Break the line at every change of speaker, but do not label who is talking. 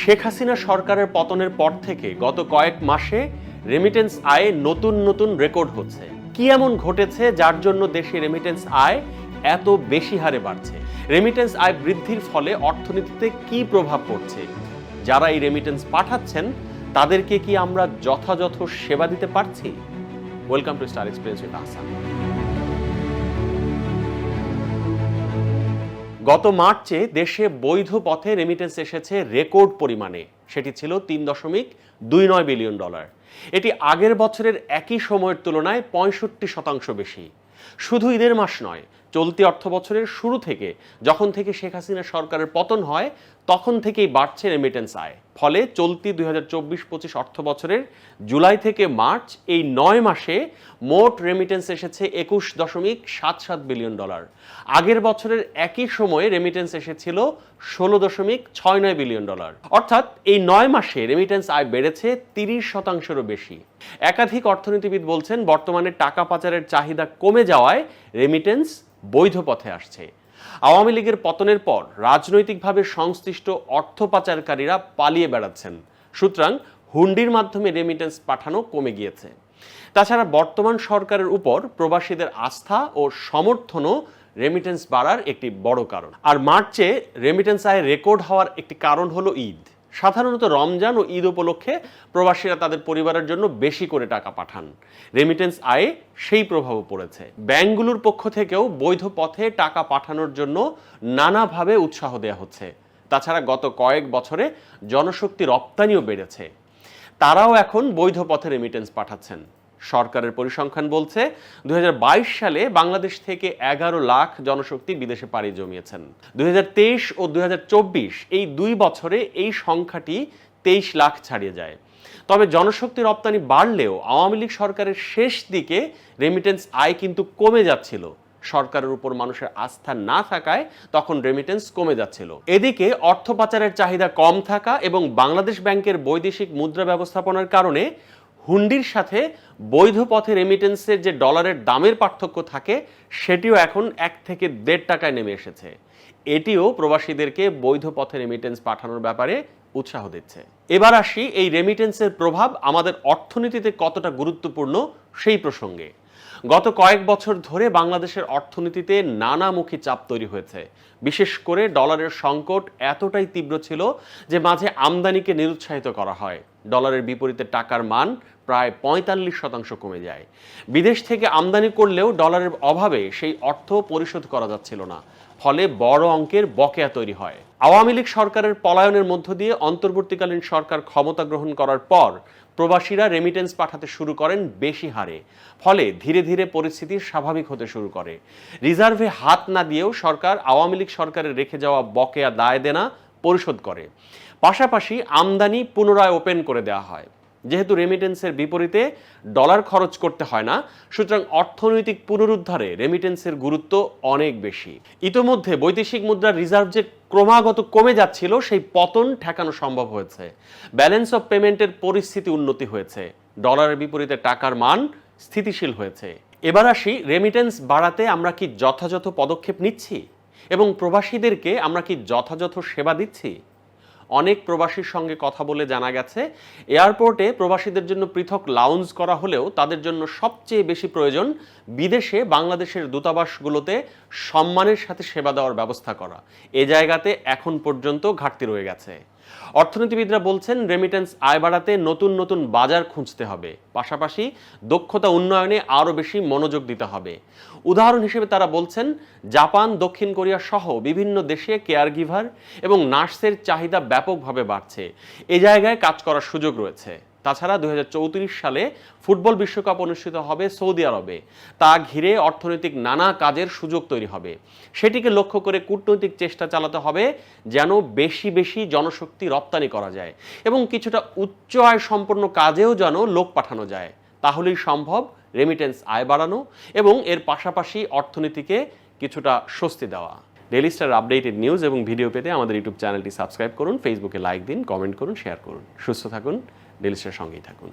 শেখ হাসিনা সরকারের পতনের পর থেকে গত কয়েক মাসে রেমিটেন্স আয়ে নতুন নতুন রেকর্ড হচ্ছে। কি এমন ঘটেছে যার জন্য দেশে রেমিটেন্স আয় এত বেশি হারে বাড়ছে? রেমিটেন্স আয় বৃদ্ধির ফলে অর্থনীতিতে কি প্রভাব পড়ছে? যারা এই রেমিটেন্স পাঠাচ্ছেন, তাদেরকে কি আমরা যথাযথ সেবা দিতে পারছি? Welcome to star experience with Assam গত মার্চে দেশে বৈধ পথে রেমিটেন্স এসেছে রেকর্ড পরিমাণে। সেটি ছিল তিন দশমিক দুই নয় বিলিয়ন ডলার। এটি আগের বছরের একই সময়ের তুলনায় পঁয়ষট্টি শতাংশ বেশি। শুধু ঈদের মাস নয় চলতি অর্থ বছরের শুরু থেকে, যখন থেকে শেখ হাসিনা সরকারের পতন হয়, তখন থেকেই বাড়ছে রেমিটেন্স আয়। ফলে চলতি দুই হাজার চব্বিশ পঁচিশ অর্থ বছরের জুলাই থেকে মার্চ এই নয় মাসে মোট রেমিটেন্স এসেছে একুশ দশমিক সাত সাত বিলিয়ন ডলার। আগের বছরের একই সময়ে রেমিটেন্স এসেছিল ষোলো দশমিক ছয় নয় বিলিয়ন ডলার। অর্থাৎ এই নয় মাসে রেমিটেন্স আয় বেড়েছে তিরিশ শতাংশেরও বেশি। একাধিক অর্থনীতিবিদ বলছেন, বর্তমানে টাকা পাচারের চাহিদা কমে যাওয়ায় রেমিটেন্স বৈধ পথে আসছে। আওয়ামী লীগের পতনের পর রাজনৈতিকভাবে সংশ্লিষ্ট অর্থ পাচারকারীরা পালিয়ে বেড়াচ্ছেন। সুতরাং হুন্ডির মাধ্যমে রেমিটেন্স পাঠানো কমে গিয়েছে। তাছাড়া বর্তমান সরকারের উপর প্রবাসীদের আস্থা ও সমর্থনও রেমিটেন্স বাড়ার একটি বড় কারণ। আর মার্চে রেমিটেন্স আয় রেকর্ড হওয়ার একটি কারণ হলো ঈদ। সাধারণত রমজান ও ঈদ উপলক্ষে প্রবাসীরা তাদের পরিবারের জন্য বেশি করে টাকা পাঠান। রেমিটেন্স আয়ে সেই প্রভাবও পড়েছে। ব্যাংকগুলোর পক্ষ থেকেও বৈধ পথে টাকা পাঠানোর জন্য নানাভাবে উৎসাহ দেওয়া হচ্ছে। তাছাড়া গত কয়েক বছরে জনশক্তি রপ্তানিও বেড়েছে। তারাও এখন বৈধ পথে রেমিটেন্স পাঠাচ্ছেন। সরকারের পরিসংখ্যান বলছে, দুই হাজার বাইশ সালে বাংলাদেশ থেকে এগারো লাখ জনশক্তি বিদেশে পাড়ি জমিয়েছেন। দুই হাজার তেইশ ও দুই হাজার চব্বিশ এই দুই বছরে এই সংখ্যাটি তেইশ লাখ ছাড়িয়ে যায়। তবে জনশক্তি রপ্তানি বাড়লেও আওয়ামী লীগ সরকারের শেষ দিকে রেমিটেন্স আয় কিন্তু কমে যাচ্ছিল। সরকারের উপর মানুষের আস্থা না থাকায় তখন রেমিটেন্স কমে যাচ্ছিল। এদিকে অর্থ পাচারের চাহিদা কম থাকা এবং বাংলাদেশ ব্যাংকের বৈদেশিক মুদ্রা ব্যবস্থাপনার কারণে হুন্ডির সাথে বৈধ পথে রেমিটেন্সের যে ডলারের দামের পার্থক্য থাকে, সেটিও এখন এক থেকে দেড় টাকায় নেমে এসেছে। এটিও প্রবাসীদেরকে বৈধ পথে রেমিটেন্স পাঠানোর ব্যাপারে উৎসাহ দিচ্ছে। এবার আসি এই রেমিটেন্সের প্রভাব আমাদের অর্থনীতিতে কতটা গুরুত্বপূর্ণ সেই প্রসঙ্গে। গত কয়েক বছর ধরে বাংলাদেশের অর্থনীতিতে নানামুখী চাপ তৈরি হয়েছে। বিশেষ করে ডলারের সংকট এতটাই তীব্র ছিল যে মাঝে আমদানিকে নিরুৎসাহিত করা হয়। ডলারের বিপরীতে টাকার মান প্রায় পঁয়তাল্লিশ শতাংশ কমে যায়। বিদেশ থেকে আমদানি করলেও ডলারের অভাবে সেই অর্থ পরিশোধ করা যাচ্ছিল না, ফলে বড় অঙ্কের বকেয়া তৈরি হয়। আওয়ামী লীগ সরকারের পলায়নের মধ্য দিয়ে অন্তর্বর্তীকালীন সরকার ক্ষমতা গ্রহণ করার পর প্রবাসীরা রেমিটেন্স পাঠাতে শুরু করেন বেশি হারে, ফলে ধীরে ধীরে পরিস্থিতি স্বাভাবিক হতে শুরু করে। রিজার্ভে হাত না দিয়েও সরকার আওয়ামী লীগ সরকারের রেখে যাওয়া বকেয়া দায় দেনা পরিশোধ করে। পাশাপাশি আমদানি পুনরায় ওপেন করে দেওয়া হয়। যেহেতু রেমিটেন্সের বিপরীতে ডলার খরচ করতে হয় না, সুতরাং অর্থনৈতিক পুনরুদ্ধারে রেমিটেন্সের গুরুত্ব অনেক বেশি। ইতোমধ্যে বৈদেশিক মুদ্রার রিজার্ভ যে ক্রমাগত কমে যাচ্ছিল, সেই পতন ঠেকানো সম্ভব হয়েছে। ব্যালেন্স অফ পেমেন্টের পরিস্থিতি উন্নতি হয়েছে। ডলারের বিপরীতে টাকার মান স্থিতিশীল হয়েছে। এবার আসি রেমিটেন্স বাড়াতে আমরা কি যথাযথ পদক্ষেপ নিচ্ছি? এবং প্রবাসীদেরকে আমরা কি যথাযথ সেবা দিচ্ছি? অনেক প্রবাসীর সঙ্গে কথা বলে জানা গেছে, এয়ারপোর্টে প্রবাসীদের জন্য পৃথক লাউঞ্জ করা হলেও তাদের জন্য সবচেয়ে বেশি প্রয়োজন বিদেশে বাংলাদেশের দূতাবাসগুলোতে সম্মানের সাথে সেবা দেওয়ার ব্যবস্থা করা। এ জায়গাতে এখন পর্যন্ত ঘাটতি রয়ে গেছে। অর্থনীতিবিদরা বলছেন রেমিটেন্স আয় বাড়াতে নতুন নতুন বাজার খুঁজতে হবে। পাশাপাশি দক্ষতা উন্নয়নে আরও বেশি মনোযোগ দিতে হবে। উদাহরণ হিসেবে তারা বলছেন, জাপান, দক্ষিণ কোরিয়া সহ বিভিন্ন দেশে কেয়ার গিভার এবং নার্সের চাহিদা ব্যাপকভাবে বাড়ছে। এ জায়গায় কাজ করার সুযোগ রয়েছে। তাছাড়া দু হাজার চৌত্রিশ সালে ফুটবল বিশ্বকাপ অনুষ্ঠিত হবে সৌদি আরবে। তা ঘিরে অর্থনৈতিক নানা কাজের সুযোগ তৈরি হবে। সেটিকে লক্ষ্য করে কূটনৈতিক চেষ্টা চালাতে হবে যেন বেশি বেশি জনশক্তি রপ্তানি করা যায় এবং কিছুটা উচ্চ আয় সম্পন্ন কাজেও যেন লোক পাঠানো যায়। তাহলেই সম্ভব রেমিটেন্স আয় বাড়ানো এবং এর পাশাপাশি অর্থনীতিকে কিছুটা স্বস্তি দেওয়া। ডেলি স্টার আপডেটেড নিউজ এবং ভিডিও পেতে আমাদের ইউটিউব চ্যানেলটি সাবস্ক্রাইব করুন ফেসবুকে লাইক দিন কমেন্ট করুন শেয়ার করুন। সুস্থ থাকুন। ডেলি স্টার সঙ্গেই থাকুন।